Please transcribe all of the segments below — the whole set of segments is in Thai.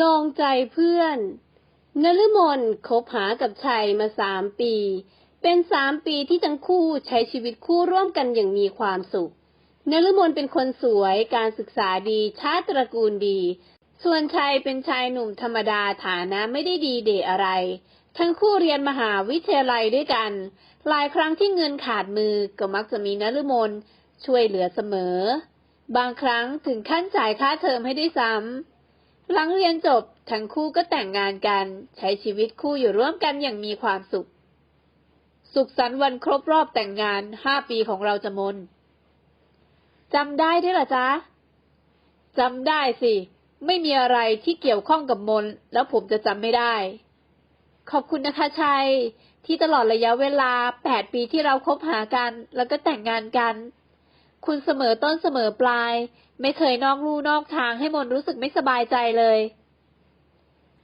ลองใจเพื่อนนฤมลคบหากับชัยมาสามปี เป็นสามปีที่ทั้งคู่ใช้ชีวิตคู่ร่วมกันอย่างมีความสุขนฤมลเป็นคนสวย การศึกษาดีชาติตระกูลดี ส่วนชัยเป็นชายหนุ่มธรรมดาฐานะไม่ได้ดีเดะอะไร ทั้งคู่เรียนมหาวิทยาลัยด้วยกัน หลายครั้งที่เงินขาดมือก็มักจะมีนฤมลช่วยเหลือเสมอ บางครั้งถึงขั้นจ่ายค่าเทอมให้ด้วยซ้ำ หลังเรียนจบทั้งคู่ก็แต่งงานกัน ใช้ชีวิตคู่อยู่ร่วมกันอย่างมีความสุข สุขสันต์วันครบรอบแต่งงานห้าปีของเราจะมนจำได้ด้วยหรอจ๊ะจำได้สิ ไม่มีอะไรที่เกี่ยวข้องกับมนแล้วผมจะจำไม่ได้ ขอบคุณนะคะชัย ที่ตลอดระยะเวลาแปดปีที่เราคบหากัน แล้วก็แต่งงานกัน คุณเสมอต้นเสมอปลาย ไม่เคยนอกลู่นอกทางให้มนรู้สึกไม่สบายใจเลย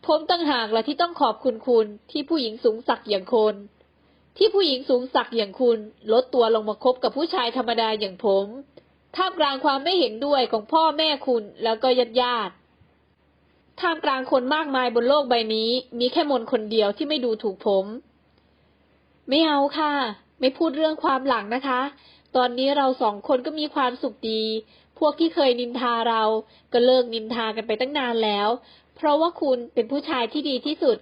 ผมตั้งหากละที่ต้องขอบคุณคุณที่ผู้หญิงสูงสักอย่างคน ที่ผู้หญิงสูงสักอย่างคุณ ลดตัวลงมาคบกับผู้ชายธรรมดาอย่างผมท่ามกลางความไม่เห็นด้วยของพ่อแม่คุณแล้วก็ญาติญาติท่ามกลางคนมากมายบนโลกใบนี้ มีแค่มนคนเดียวที่ไม่ดูถูกผม ไม่เอาค่ะ ไม่พูดเรื่องความหลังนะคะ ตอนนี้เราสองคนก็มีความสุขดี พวกที่เคยนินทาเรา ก็เลิกนินทากันไปตั้งนานแล้ว เพราะว่าคุณเป็นผู้ชายที่ดีที่สุด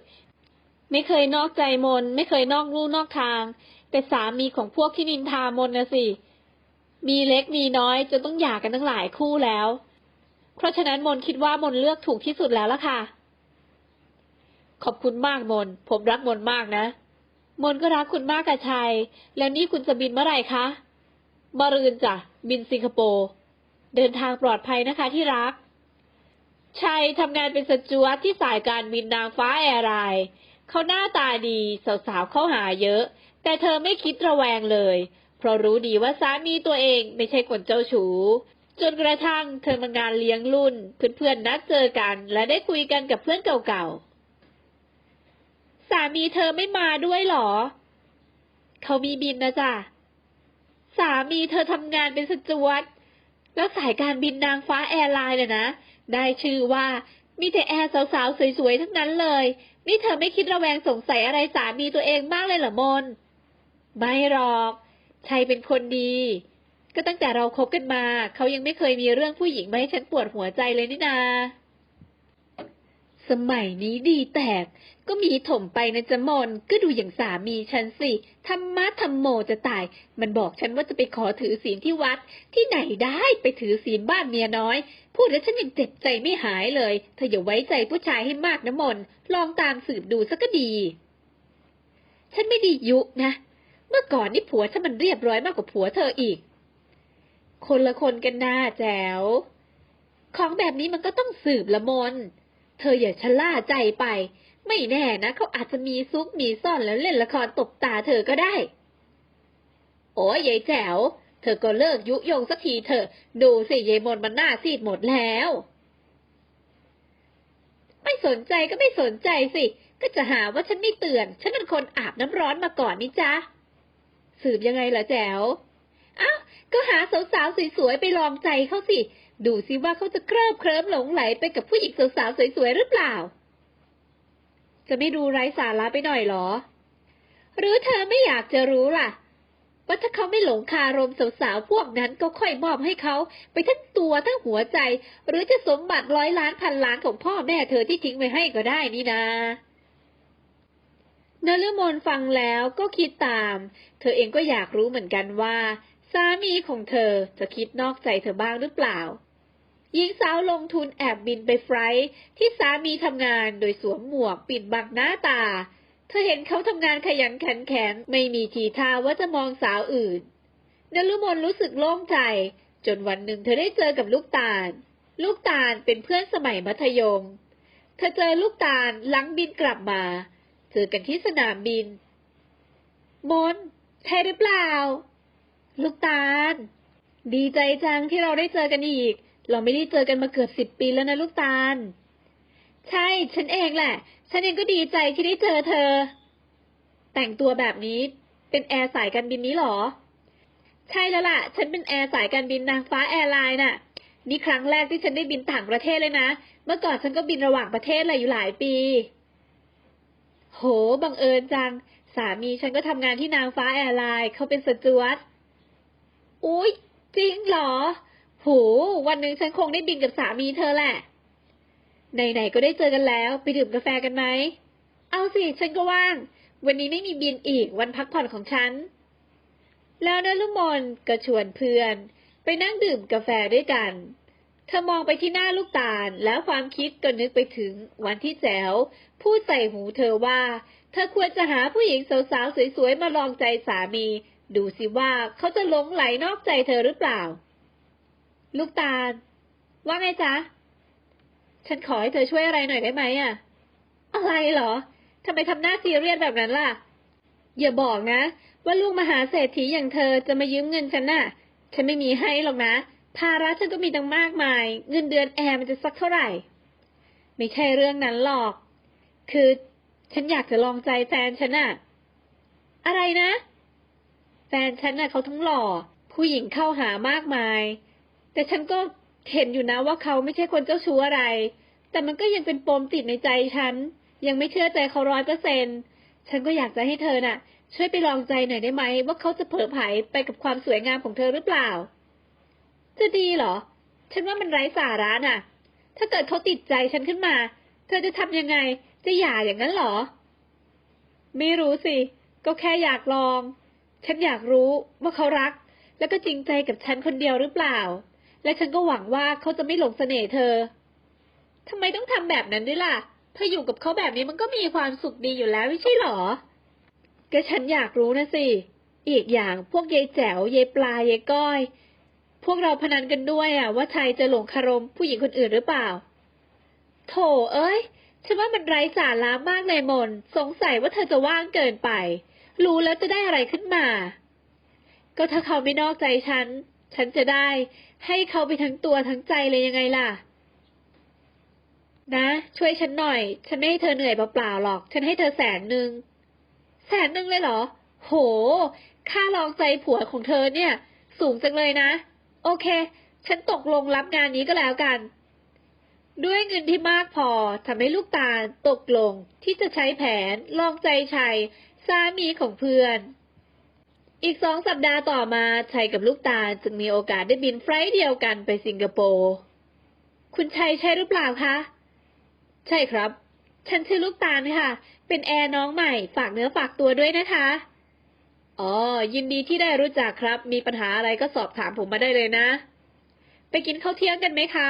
ไม่เคยนอกใจมน ไม่เคยนอกลู่นอกทาง แต่สามีของพวกที่นินทามนนะสิ มีเล็กมีน้อยจนต้องหย่ากันตั้งหลายคู่แล้ว เพราะฉะนั้นมนคิดว่ามนเลือกถูกที่สุดแล้วล่ะค่ะ ขอบคุณมากมน ผมรักมนมากนะ มนก็รักคุณมากกับชัย แล้วนี่คุณจะบินเมื่อไหร่คะ มรืนจ้ะบินสิงคโปร์เดินทางปลอดภัยนะคะที่รัก ชัยทำงานเป็นสจวตที่สายการบินนางฟ้าแอร์ไลน์เขาหน้าตาดีสาวๆเข้าหาเยอะ แต่เธอไม่คิดระแวงเลย เพราะรู้ดีว่าสามีตัวเองไม่ใช่คนเจ้าชู้ จนกระทั่งเธอมางานเลี้ยงรุ่น เพื่อนๆนัดเจอกัน และได้คุยกันกับเพื่อนเก่าๆ สามีเธอไม่มาด้วยหรอ เขามีบินนะจ๊ะ สามีเธอทำงานเป็นสจวตแล้วสายการบินนางฟ้าแอร์ไลน์เนี่ยนะ ได้ชื่อว่ามีแต่แอร์สาวๆ สวยๆ ทั้งนั้นเลย นี่เธอไม่คิดระแวงสงสัยอะไรสามีตัวเองบ้างเลยเหรอมน ไม่หรอก ชัยเป็นคนดี ก็ตั้งแต่เราคบกันมา เขายังไม่เคยมีเรื่องผู้หญิงมาให้ฉันปวดหัวใจเลยนี่นา สมัยนี้ดีแตก ก็มีถมไปนะจะมนก็ดูอย่างสามีฉันสิธรรมะธรรมโมจะตาย มันบอกฉันว่าจะไปขอถือศีลที่วัด ที่ไหนได้ไปถือศีลบ้านเมียน้อย พูดแล้วฉันยังเจ็บใจไม่หายเลย เธออย่าไว้ใจผู้ชายให้มากนะมนลองตามสืบดูสักก็ดี ฉันไม่ด้ยุนะ เมื่อก่อนนี่ผัวฉันมันเรียบร้อยมากกว่าผัวเธออีก คนละคนกันนาแจ๋วของแบบนี้มันก็ต้องสืบละมน เธออย่าชะล่าใจไป ไม่แน่นะเขาอาจจะมีซุกมีซ่อนแล้วเล่นละครตบตาเธอก็ได้ โอ้ยยายแจ๋ว เธอก็เลิกยุยงสักทีเถอะ ดูสิยายมนมันหน้าซีดหมดแล้ว ไม่สนใจก็ไม่สนใจสิ ก็จะหาว่าฉันไม่เตือน ฉันเป็นคนอาบน้ำร้อนมาก่อนนี่จ๊ะสืบยังไงล่ะแจ๋วอ้าวก็หาสาวๆสวยๆไปลองใจเขาสิ ดูสิว่าเขาจะเคลิบเคลิ้มหลงไหลไปกับผู้หญิงสาวๆสวยๆหรือเปล่า จะไม่ดูไร้สาระไปหน่อยหรอ หรือเธอไม่อยากจะรู้ล่ะ ว่าถ้าเขาไม่หลงคารมสาวๆพวกนั้นก็ค่อยมอบให้เขา ไปทั้งตัวทั้งหัวใจ หรือจะสมบัติร้อยล้านพันล้านของพ่อแม่เธอที่ทิ้งไว้ให้ก็ได้นี่นานฤมลฟังแล้วก็คิดตาม เธอเองก็อยากรู้เหมือนกันว่า สามีของเธอจะคิดนอกใจเธอบ้างหรือเปล่า หญิงสาวลงทุนแอบบินไปไฟลท์ที่สามีทำงานโดยสวมหมวกปิดบังหน้าตา เธอเห็นเขาทำงานขยันขันแข็งไม่มีทีท่าว่าจะมองสาวอื่นนฤมลรู้สึกโล่งใจ จนวันหนึ่งเธอได้เจอกับลูกตาล ลูกตาลเป็นเพื่อนสมัยมัธยม เธอเจอลูกตาลหลังบินกลับมาเจอกันที่สนามบิน มนใช่หรือเปล่า ลูกตาล ดีใจจังที่เราได้เจอกันอีก เราไม่ได้เจอกันมาเกือบสิบปีแล้วนะลูกตาล ใช่ ฉันเองแหละ ฉันเองก็ดีใจที่ได้เจอเธอ แต่งตัวแบบนี้เป็นแอร์สายการบินนี้หรอ ใช่แล้วล่ะ ฉันเป็นแอร์สายการบินนางฟ้าแอร์ไลน์น่ะ นี่ครั้งแรกที่ฉันได้บินต่างประเทศเลยนะ เมื่อก่อนฉันก็บินระหว่างประเทศเลยอยู่หลายปี โห บังเอิญจัง สามีฉันก็ทำงานที่นางฟ้าแอร์ไลน์เขาเป็นสจวตอุ๊ยจริงเหรอ หวันหนึ่งฉันคงได้บินกับสามีเธอแหละ ไหนๆก็ได้เจอกันแล้ว ไปดื่มกาแฟกันไหม เอาสิ ฉันก็ว่าง วันนี้ไม่มีบินอีกวันพักผ่อนของฉัน แล้วนลุมนก็ชวนเพื่อน ไปนั่งดื่มกาแฟด้วยกัน เธอมองไปที่หน้าลูกตาล แล้วความคิดก็นึกไปถึงวันที่แจ๋วพูดใส่หูเธอว่า เธอควรจะหาผู้หญิงสาวๆสวยๆมาลองใจสามี ดูสิว่าเขาจะหลงไหลนอกใจเธอหรือเปล่า ลูกตาล ว่าไงจ๊ะ ฉันขอให้เธอช่วยอะไรหน่อยได้ไหมอะอะไรเหรอทำไมทำหน้าซีเรียสแบบนั้นล่ะ อย่าบอกนะ ว่าลูกมหาเศรษฐีอย่างเธอจะมายืมเงินฉันน่ะ ฉันไม่มีให้หรอกนะ ภาระฉันก็มีตั้งมากมาย เงินเดือนแอร์มันจะสักเท่าไหร่ ไม่ใช่เรื่องนั้นหรอก คือฉันอยากจะลองใจแฟนฉันน่ะ อะไรนะ แฟนฉันน่ะเขาทั้งหล่อ ผู้หญิงเข้าหามากมาย แต่ฉันก็เห็นอยู่นะว่าเขาไม่ใช่คนเจ้าชู้อะไร แต่มันก็ยังเป็นปมติดในใจฉัน ยังไม่เชื่อใจเขาร้อยเปอร์เซ็นฉันก็อยากจะให้เธอน่ะ ช่วยไปลองใจหน่อยได้ไหมว่าเขาจะเผลอไผลไปกับความสวยงามของเธอหรือเปล่า จะดีเหรอ ฉันว่ามันไร้สาระน่ะ ถ้าเกิดเขาติดใจฉันขึ้นมา เธอจะทำยังไง จะหย่าอย่างนั้นเหรอ ไม่รู้สิ ก็แค่อยากลอง ฉันอยากรู้ว่าเขารัก แล้วก็จริงใจกับฉันคนเดียวหรือเปล่า และฉันก็หวังว่าเขาจะไม่หลงเสน่ห์เธอทำไมต้องทำแบบนั้นด้วยล่ะ เธออยู่กับเขาแบบนี้มันก็มีความสุขดีอยู่แล้วไม่ใช่หรอ ก็ฉันอยากรู้นะสิ อีกอย่างพวกยายแจ๋วยายปลายายก้อย พวกเราพนันกันด้วยอะว่าชายจะหลงคารมผู้หญิงคนอื่นหรือเปล่า โถเอ้ย ฉันว่ามันไร้สาระมากเลยมน สงสัยว่าเธอจะว่างเกินไป รู้แล้วจะได้อะไรขึ้นมา ก็ถ้าเขาไม่นอกใจฉัน ฉันจะได้ ให้เขาไปทั้งตัวทั้งใจเลยยังไงล่ะ นะ ช่วยฉันหน่อย ฉันไม่ให้เธอเหนื่อยเปล่าๆหรอก ฉันให้เธอแสนหนึ่งแสนหนึ่งเลยเหรอ โห ค่าลองใจผัวของเธอเนี่ย สูงจังเลยนะ โอเค ฉันตกลงรับงานนี้ก็แล้วกัน ด้วยเงินที่มากพอทำให้ลูกตาลตกลงที่จะใช้แผนลองใจชัยสามีของเพื่อน อีกสองสัปดาห์ต่อมาชัยกับลูกตาลจึงมีโอกาสได้บินไฟล์เดียวกันไปสิงคโปร์ คุณชัยใช่หรือเปล่าคะ ใช่ครับ ฉันชื่อลูกตาลค่ะ เป็นแอร์น้องใหม่ ฝากเนื้อฝากตัวด้วยนะคะ อ๋อ ยินดีที่ได้รู้จักครับ มีปัญหาอะไรก็สอบถามผมมาได้เลยนะ ไปกินข้าวเที่ยงกันไหมคะ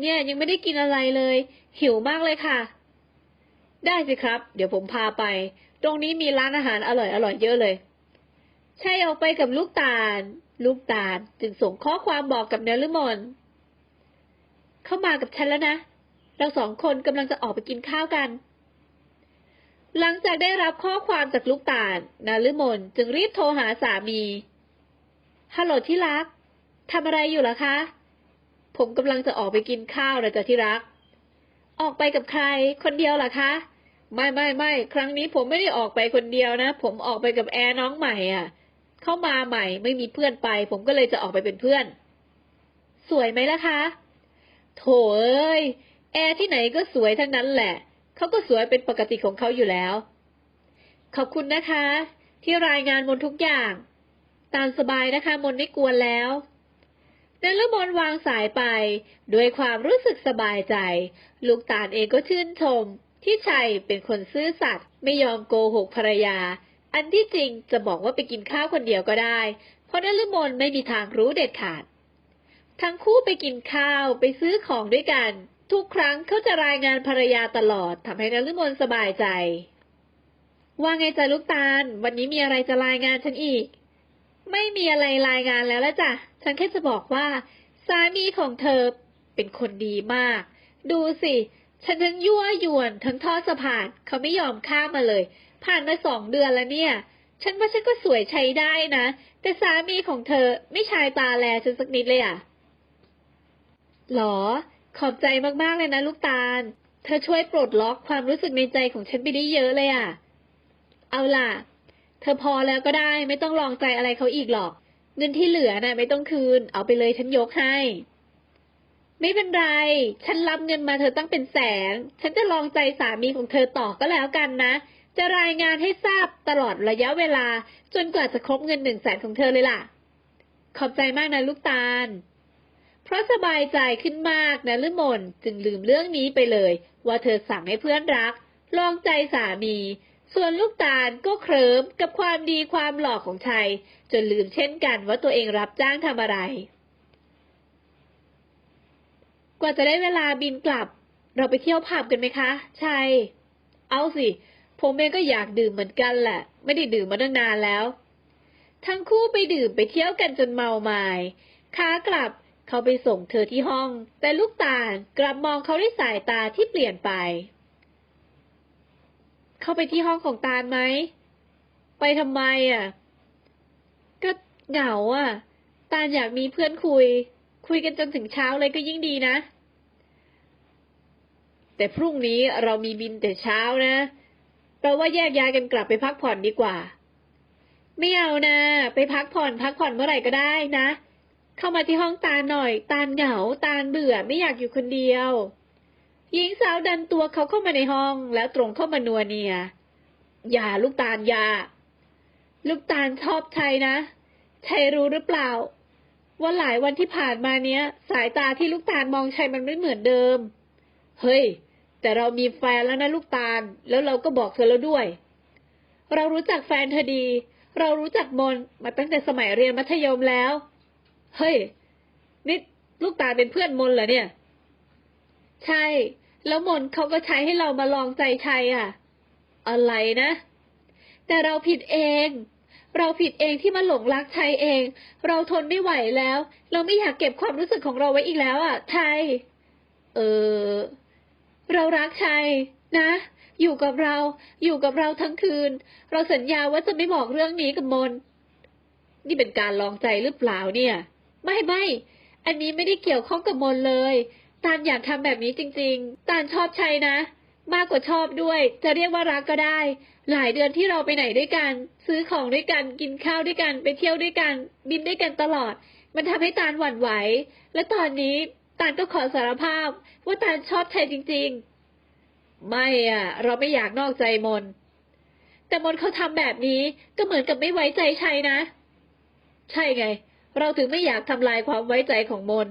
เนี่ยยังไม่ได้กินอะไรเลย หิวมากเลยค่ะ ได้สิครับ เดี๋ยวผมพาไป ตรงนี้มีร้านอาหารอร่อยอร่อยเยอะเลย ใช่ออกไปกับลูกตาล ลูกตาลจึงส่งข้อความบอกกับเนลมน เข้ามากับฉันแล้วนะ เราสองคนกำลังจะออกไปกินข้าวกัน หลังจากได้รับข้อความจากลูกตาลนาลืมนจึงรีบโทรหาสามี ฮัลโหลที่รัก ทำอะไรอยู่ล่ะคะ ผมกำลังจะออกไปกินข้าวนะจ๊ะที่รัก ออกไปกับใคร คนเดียวเหรอคะไม่ไม่ไม่ครั้งนี้ผมไม่ได้ออกไปคนเดียวนะ ผมออกไปกับแอร์น้องใหม่อะ เข้ามาใหม่ไม่มีเพื่อนไป ผมก็เลยจะออกไปเป็นเพื่อน สวยไหมล่ะคะ โถเอ้ย แอร์ที่ไหนก็สวยทั้งนั้นแหละ เขาก็สวยเป็นปกติของเขาอยู่แล้ว ขอบคุณนะคะ ที่รายงานมนทุกอย่าง ตามสบายนะคะ มนไม่กวนแล้วนลมนวางสายไป ด้วยความรู้สึกสบายใจ ลูกตาลเองก็ชื่นชม ที่ชัยเป็นคนซื่อสัตย์ไม่ยอมโกหกภรรยา อันที่จริงจะบอกว่าไปกินข้าวคนเดียวก็ได้ เพราะนลมนไม่มีทางรู้เด็ดขาด ทั้งคู่ไปกินข้าวไปซื้อของด้วยกัน ทุกครั้งเขาจะรายงานภรรยาตลอดทำให้นฤมลสบายใจ ว่าไงจ๊ะลูกตาล วันนี้มีอะไรจะรายงานฉันอีก ไม่มีอะไรรายงานแล้วละจ้ะ ฉันแค่จะบอกว่า สามีของเธอเป็นคนดีมาก ดูสิ ฉันทั้งยั่วยวนทั้งทอดสะพานเขาไม่ยอมข้ามมาเลย ผ่านมาสองเดือนแล้วเนี่ย ฉันว่าฉันก็สวยใช้ได้นะ แต่สามีของเธอไม่ชายตาแลฉันสักนิดเลยอะหรอ ขอบใจมากๆเลยนะลูกตาล เธอช่วยปลดล็อกความรู้สึกในใจของฉันไปได้เยอะเลยอะเอาล่ะ เธอพอแล้วก็ได้ไม่ต้องลองใจอะไรเขาอีกหรอก เงินที่เหลือน่ะไม่ต้องคืน เอาไปเลยฉันยกให้ ไม่เป็นไร ฉันรับเงินมาเธอตั้งเป็นแสน ฉันจะลองใจสามีของเธอต่อก็แล้วกันนะ จะรายงานให้ทราบตลอดระยะเวลา จนกว่าจะครบเงินหนึ่งแสนของเธอเลยล่ะ ขอบใจมากนะลูกตาล เพราะสบายใจขึ้นมากนะลืมนจึงลืมเรื่องนี้ไปเลย ว่าเธอสั่งให้เพื่อนรัก ลองใจสามี ส่วนลูกตาลก็เคลิมกับความดีความหล่อของชัย จนลืมเช่นกันว่าตัวเองรับจ้างทำอะไร กว่าจะได้เวลาบินกลับ เราไปเที่ยวผับกันไหมคะ ชัย เอาสิ ผมเองก็อยากดื่มเหมือนกันแหละ ไม่ได้ดื่มมาตั้งนานแล้ว ทั้งคู่ไปดื่มไปเที่ยวกันจนเมาไมา้ขากลับเขาไปส่งเธอที่ห้อง แต่ลูกตาลกลับมองเขาด้วยสายตาที่เปลี่ยนไป เข้าไปที่ห้องของตาลไหม ไปทำไมอะ ก็เหงาอะ ตาลอยากมีเพื่อนคุย คุยกันจนถึงเช้าเลยก็ยิ่งดีนะ แต่พรุ่งนี้เรามีบินแต่เช้านะ เราว่าแยกย้ายกันกลับไปพักผ่อนดีกว่า ไม่เอานะ ไปพักผ่อนพักผ่อนเมื่อไหร่ก็ได้นะ เข้ามาที่ห้องตาลหน่อย ตาลเหงา ตาลเบื่อไม่อยากอยู่คนเดียว หญิงสาวดันตัวเขาเข้ามาในห้องแล้วตรงเข้ามานัวเนีย อย่าลูกตาลอย่า ลูกตาลชอบชัยนะชัยรู้หรือเปล่า ว่าหลายวันที่ผ่านมาเนี้ย สายตาที่ลูกตาลมองชัยมันไม่เหมือนเดิม เฮ้ย แต่เรามีแฟนแล้วนะลูกตาล แล้วเราก็บอกเธอแล้วด้วย เรารู้จักแฟนเธอดี เรารู้จักมนมาตั้งแต่สมัยเรียนมัธยมแล้ว เฮ้ยนี่ลูกตาลเป็นเพื่อนมนเหรอเนี่ย ใช่ แล้วมนเขาก็ใช้ให้เรามาลองใจชัยอะ อะไรนะ แต่เราผิดเอง เราผิดเองที่มาหลงรักชัยเอง เราทนไม่ไหวแล้ว เราไม่อยากเก็บความรู้สึกของเราไว้อีกแล้วอะชัยเออ เรารักชัยนะ อยู่กับเรา อยู่กับเราทั้งคืน เราสัญญาว่าจะไม่บอกเรื่องนี้กับมน นี่เป็นการลองใจหรือเปล่าเนี่ย ไม่ไม่อันนี้ไม่ได้เกี่ยวข้องกับมนเลย ตาลอยากทำแบบนี้จริง ๆ ตาลชอบชัยนะ มากกว่าชอบด้วย จะเรียกว่ารักก็ได้ หลายเดือนที่เราไปไหนด้วยกัน ซื้อของด้วยกัน กินข้าวด้วยกัน ไปเที่ยวด้วยกัน บินด้วยกันตลอด มันทำให้ตาลหวั่นไหว และตอนนี้ ตาลก็ขอสารภาพ ว่าตาลชอบชัยจริง ๆ ไม่อะ เราไม่อยากนอกใจมน แต่มนเขาทำแบบนี้ก็เหมือนกับไม่ไว้ใจชัยนะ ใช่ไง เราถึงไม่อยากทำลายความไว้ใจของมน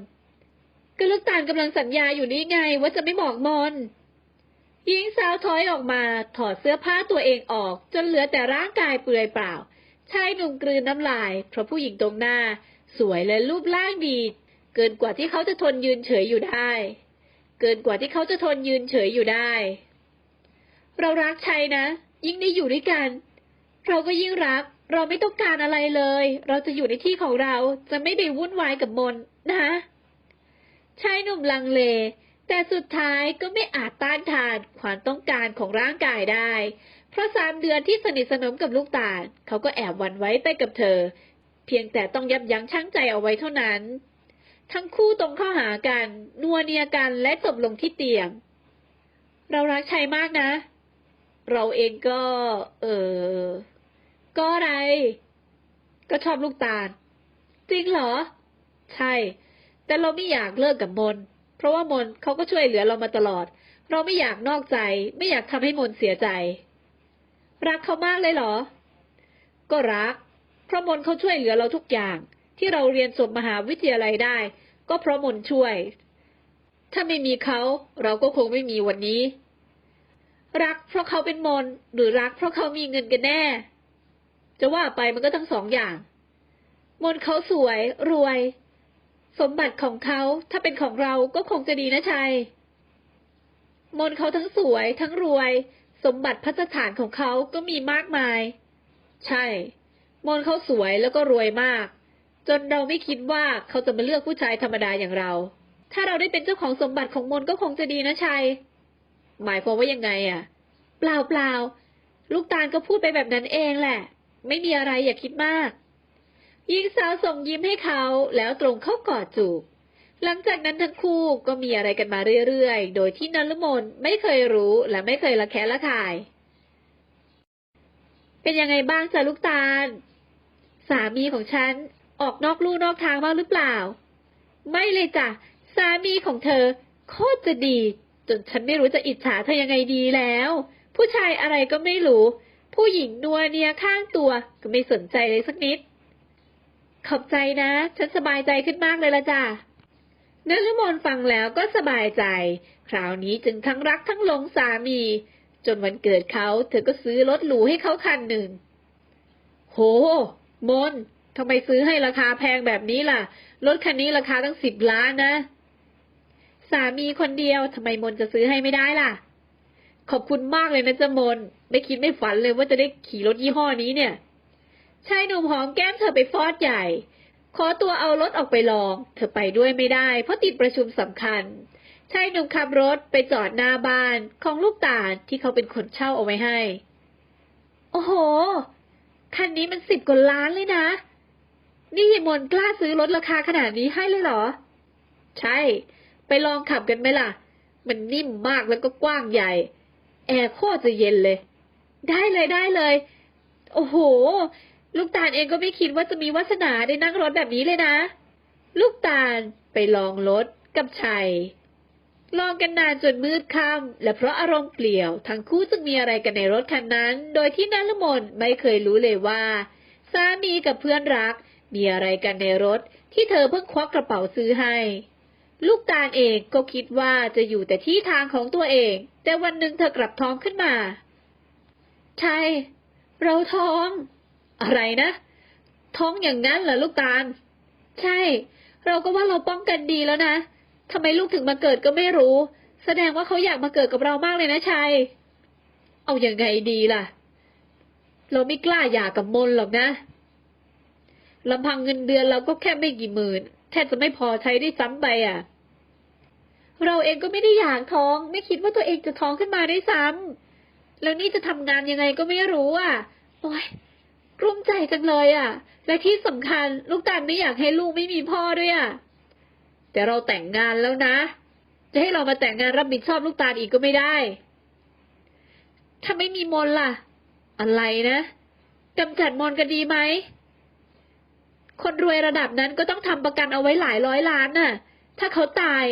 ก็ลูกตาลกำลังสัญญาอยู่นี่ไง ว่าจะไม่บอกมนหญิงสาวถอยออกมาถอดเสื้อผ้าตัวเองออก จนเหลือแต่ร่างกายเปลือยเปล่าชายหนุ่มกลืนน้ำลาย เพราะผู้หญิงตรงหน้า สวยและรูปร่างดี เกินกว่าที่เขาจะทนยืนเฉยอยู่ได้ เกินกว่าที่เขาจะทนยืนเฉยอยู่ได้ เรารักชัยนะ ยิ่งได้อยู่ด้วยกัน เราก็ยิ่งรัก เราไม่ต้องการอะไรเลย เราจะอยู่ในที่ของเรา จะไม่ไปวุ่นวายกับมนนะชายหนุ่มลังเล แต่สุดท้ายก็ไม่อาจต้านทานความต้องการของร่างกายได้ เพราะสามเดือนที่สนิทสนมกับลูกตาลเขาก็แอบหวันไว้ไปกับเธอ เพียงแต่ต้องยับยั้งชั่งใจเอาไว้เท่านั้น ทั้งคู่ตรงเข้าหากันนัวเนียกันและจบลงที่เตียง เรารักชัยมากนะ เราเองก็ เออ ก็อะไร ก็ชอบลูกตาล จริงเหรอ ใช่ แต่เราไม่อยากเลิกกับมน เพราะว่ามนเขาก็ช่วยเหลือเรามาตลอด เราไม่อยากนอกใจ ไม่อยากทำให้มนเสียใจ รักเขามากเลยเหรอ ก็รัก เพราะมนเขาช่วยเหลือเราทุกอย่างที่เราเรียนจบมหาวิทยาลัยได้ ก็เพราะมนช่วย ถ้าไม่มีเขาเราก็คงไม่มีวันนี้ รักเพราะเขาเป็นมนหรือรักเพราะเขามีเงินกันแน่ จะว่าไปมันก็ทั้งสองอย่าง มนเขาสวยรวย สมบัติของเขาถ้าเป็นของเราก็คงจะดีนะชัย มนเขาทั้งสวยทั้งรวย สมบัติพัฒฐานของเขาก็มีมากมาย ใช่ มนเขาสวยแล้วก็รวยมาก จนเราไม่คิดว่าเขาจะมาเลือกผู้ชายธรรมดาอย่างเรา ถ้าเราได้เป็นเจ้าของสมบัติของมนก็คงจะดีนะชัย หมายความว่ายังไงอะเปล่าเปล่าลูกตาลก็พูดไปแบบนั้นเองแหละ ไม่มีอะไรอย่าคิดมากหญิงสาวส่งยิ้มให้เขาแล้วตรงเข้ากอดจูบ หลังจากนั้นทั้งคู่ก็มีอะไรกันมาเรื่อยๆ โดยที่นลมนไม่เคยรู้และไม่เคยละแคะละคาย เป็นยังไงบ้างจ้ะลูกตาล สามีของฉัน ออกนอกลู่นอกทางบ้างหรือเปล่า ไม่เลยจ้ะ สามีของเธอ โคตรจะดี จนฉันไม่รู้จะอิจฉาเธอยังไงดีแล้ว ผู้ชายอะไรก็ไม่รู้ ผู้หญิงนัวเนียข้างตัวก็ไม่สนใจเลยสักนิด ขอบใจนะ ฉันสบายใจขึ้นมากเลยละจ้ะนฤมลฟังแล้วก็สบายใจ คราวนี้จึงทั้งรักทั้งหลงสามี จนวันเกิดเขาเธอก็ซื้อรถหรูให้เขาคันหนึ่ง โห มน ทำไมซื้อให้ราคาแพงแบบนี้ล่ะ รถคันนี้ราคาตั้งสิบล้านนะ สามีคนเดียวทำไมมนจะซื้อให้ไม่ได้ล่ะ ขอบคุณมากเลยนะจมน ไม่คิดไม่ฝันเลยว่าจะได้ขี่รถยี่ห้อนี้เนี่ยชายหนุ่มหอมแก้มเธอไปฟอดใหญ่ ขอตัวเอารถออกไปลอง เธอไปด้วยไม่ได้ เพราะติดประชุมสำคัญชายหนุ่มขับรถไปจอดหน้าบ้านของลูกตาลที่เขาเป็นคนเช่าเอาไว้ให้ โอ้โห คันนี้มันสิบกว่าล้านเลยนะ นี่ยมนกล้าซื้อรถราคาขนาดนี้ให้เลยเหรอ ใช่ ไปลองขับกันไหมล่ะ มันนิ่มมากแล้วก็กว้างใหญ่ แอร์โคตรจะเย็นเลย ได้เลยได้เลย โอ้โห ลูกตาลเองก็ไม่คิดว่าจะมีวาสนาได้นั่งรถแบบนี้เลยนะ ลูกตาลไปลองรถกับชัยลองกันนานจนมืดค่ำและเพราะอารมณ์เปลี่ยว ทั้งคู่จึงมีอะไรกันในรถคันนั้น โดยที่นลมนไม่เคยรู้เลยว่า สามีกับเพื่อนรัก มีอะไรกันในรถที่เธอเพิ่งควักกระเป๋าซื้อให้ ลูกตาลเองก็คิดว่าจะอยู่แต่ที่ทางของตัวเอง แต่วันหนึ่งเธอกลับท้องขึ้นมา ใช่ เราท้อง อะไรนะ ท้องอย่างนั้นเหรอลูกตาล ใช่ เราก็ว่าเราป้องกันดีแล้วนะทำไมลูกถึงมาเกิดก็ไม่รู้ แสดงว่าเขาอยากมาเกิดกับเรามากเลยนะชัย เอาอยัางไงดีล่ะ เราไม่กล้าหย่ากับมนหรอกนะ ลำพังเงินเดือนเราก็แค่ไม่กี่หมื่น แทบจะไม่พอใช้ได้ซ้ำไปอะ เราเองก็ไม่ได้อยากท้อง ไม่คิดว่าตัวเองจะท้องขึ้นมาได้ซ้ำแล้วนี่จะทำงานยังไงก็ไม่รู้อะ โอ๊ยกลุ้มใจจังเลยอะ และที่สำคัญลูกตาลไม่อยากให้ลูกไม่มีพ่อด้วยอะ แต่เราแต่งงานแล้วนะ จะให้เรามาแต่งงานรับผิดชอบลูกตาลอีกก็ไม่ได้ ถ้าไม่มีมนล่ะ อะไรนะกำจัดมนกันดีไหม คนรวยระดับนั้นก็ต้องทำประกันเอาไว้หลายร้อยล้านน่ะ ถ้าเขาตาย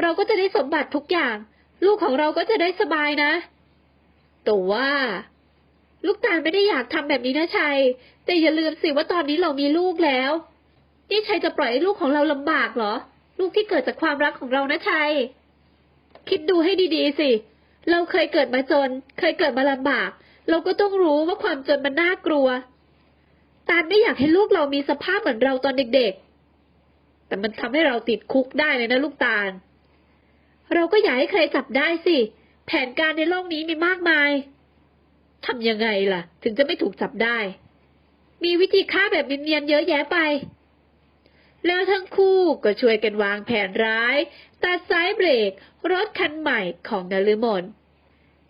เราก็จะได้สมบัติทุกอย่าง ลูกของเราก็จะได้สบายนะ แต่ว่า ลูกตาลไม่ได้อยากทำแบบนี้นะชัย แต่อย่าลืมสิว่าตอนนี้เรามีลูกแล้ว นี่ชัยจะปล่อยให้ลูกของเราลำบากเหรอ ลูกที่เกิดจากความรักของเรานะชัย คิดดูให้ดีๆสิ เราเคยเกิดมาจน เคยเกิดมาลำบาก เราก็ต้องรู้ว่าความจนมันน่ากลัว ตาลไม่อยากให้ลูกเรามีสภาพเหมือนเราตอนเด็กๆ แต่มันทำให้เราติดคุกได้เลยนะลูกตาล เราก็อยากให้ใครจับได้สิ แผนการในโลกนี้มีมากมาย ทำยังไงล่ะ ถึงจะไม่ถูกจับได้ มีวิธีฆ่าแบบเนียนๆเยอะแยะไป แล้วทั้งคู่ก็ช่วยกันวางแผนร้าย ตัดซ้ายเบรก รถคันใหม่ของนฤมล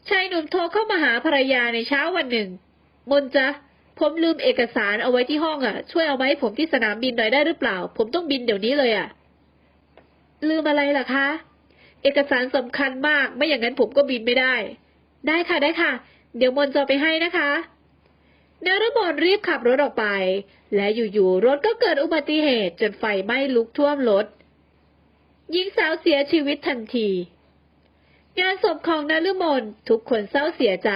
ชายหนุ่มโทรเข้ามาหาภรรยาในเช้าวันหนึ่ง มนจ๊ะ ผมลืมเอกสารเอาไว้ที่ห้องอะ ช่วยเอาไว้ให้ผมที่สนามบินหน่อยได้หรือเปล่า ผมต้องบินเดี๋ยวนี้เลยอะ ลืมอะไรล่ะคะ เอกสารสำคัญมาก ไม่อย่างนั้นผมก็บินไม่ได้ ได้ค่ะได้ค่ะ เดี๋ยวมนจะเอไปให้นะคะนรมนรีบขับรถออกไป และอยู่ๆรถก็เกิดอุบัติเหตุจนไฟไหม้ลุกท่วมรถหญิงสาวเสียชีวิตทันที งานศพของนฤมลทุกคนเศร้าเสียใจ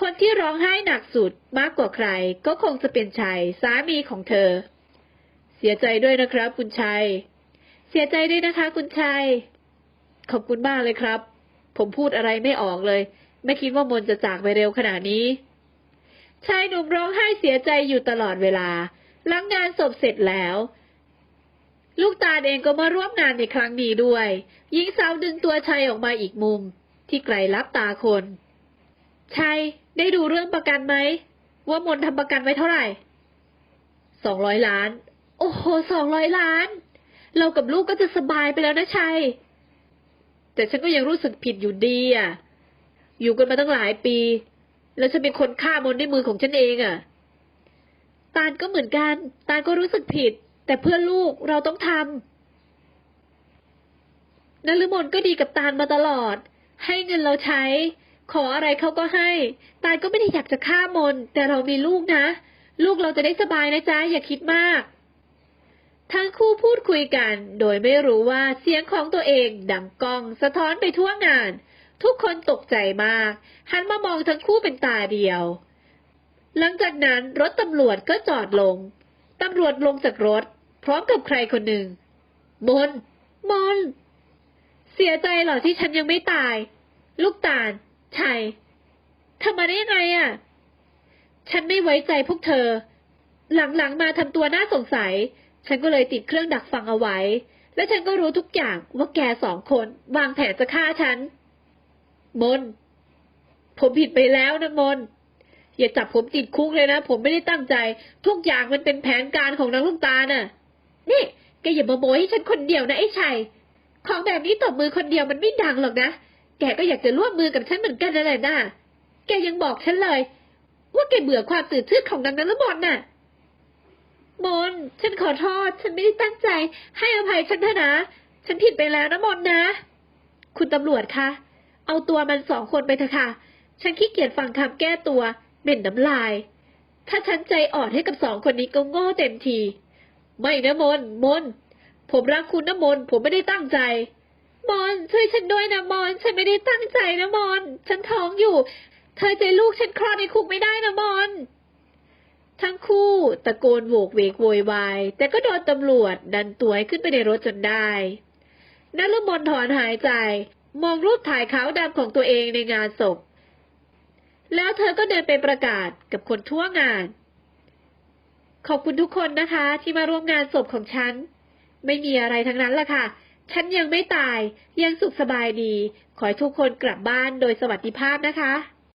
คนที่ร้องไห้หนักสุดมากกว่าใคร ก็คงจะเป็นชัยสามีของเธอ เสียใจด้วยนะครับ คุณชัย เสียใจด้วยนะคะ คุณชัย ขอบคุณมากเลยครับ ผมพูดอะไรไม่ออกเลย ไม่คิดว่ามนจะจากไปเร็วขนาดนี้ชายหนุ่มร้องไห้เสียใจอยู่ตลอดเวลา หลังงานศพเสร็จแล้ว ลูกตาเองก็มาร่วมงานในครั้งนี้ด้วยหญิงสาวดึงตัวชัยออกมาอีกมุม ที่ไกลลับตาคนชัย ได้ดูเรื่องประกันไหม ว่ามนทำประกันไว้เท่าไหร่สองร้อยล้าน โอ้โหสองร้อยล้าน เรากับลูกก็จะสบายไปแล้วนะชัย แต่ฉันก็ยังรู้สึกผิดอยู่ดีอะ อยู่กันมาตั้งหลายปี แล้วฉันเป็นคนฆ่ามนด้วยมือของฉันเองอะ ตาลก็เหมือนกัน ตาลก็รู้สึกผิด แต่เพื่อลูกเราต้องทำนฤมลก็ดีกับตาลมาตลอด ให้เงินเราใช้ ขออะไรเขาก็ให้ ตาลก็ไม่ได้อยากจะฆ่ามน แต่เรามีลูกนะ ลูกเราจะได้สบายนะจ๊ะ อย่าคิดมาก ทั้งคู่พูดคุยกัน โดยไม่รู้ว่าเสียงของตัวเองดังก้องสะท้อนไปทั่วงาน ทุกคนตกใจมาก หันมามองทั้งคู่เป็นตาเดียว หลังจากนั้นรถตำรวจก็จอดลง ตำรวจลงจากรถ พร้อมกับใครคนหนึ่ง มน มน เสียใจเหรอที่ฉันยังไม่ตาย ลูกตาล ชัยทำมาได้ยังไงอะ ฉันไม่ไว้ใจพวกเธอ หลังๆมาทำตัวน่าสงสัย ฉันก็เลยติดเครื่องดักฟังเอาไว้ และฉันก็รู้ทุกอย่างว่าแกสองคนวางแผนจะฆ่าฉัน มน ผมผิดไปแล้วนะมน อย่าจับผมติดคุกเลยนะ ผมไม่ได้ตั้งใจ ทุกอย่างมันเป็นแผนการของนางลูกตาน่ะ นี่แกอย่ามาโมยให้ฉันคนเดียวนะไอ้ชัย ของแบบนี้ตบมือคนเดียวมันไม่ดังหรอกนะ แกก็อยากจะร่วมมือกับฉันเหมือนกันนั่นแหละนะแกยังบอกฉันเลย ว่าแกเบื่อความตื่นทื่อของนางนรมนน่ะมนฉันขอโทษ ฉันไม่ได้ตั้งใจ ให้อภัยฉันเถอะนะ ฉันผิดไปแล้วนะมนนะ คุณตำรวจคะ เอาตัวมันสองคนไปเถอะค่ะ ฉันขี้เกียจฟังคำแก้ตัวเหม็นน้ำลาย ถ้าฉันใจอ่อนให้กับสองคนนี้ก็โง่เต็มที ไม่นะมน มน ผมรักคุณนะมน ผมไม่ได้ตั้งใจ มอนช่วยฉันด้วยนะมอนฉันไม่ได้ตั้งใจนะมอนฉันท้องอยู่ เธอใจลูกฉันคลอดในคุกไม่ได้นะมอนทั้งคู่ตะโกนโวกเวกโวยวาย แต่ก็โดนตำรวจดันตัวให้ขึ้นไปในรถจนได้นฤมลถอนหายใจ มองรูปถ่ายขาวดำของตัวเองในงานศพ แล้วเธอก็เดินไปประกาศกับคนทั่วงาน ขอบคุณทุกคนนะคะที่มาร่วมงานศพของฉัน ไม่มีอะไรทั้งนั้นล่ะค่ะ ฉันยังไม่ตาย ยังสุขสบายดี ขอให้ทุกคนกลับบ้านโดยสวัสดิภาพนะคะ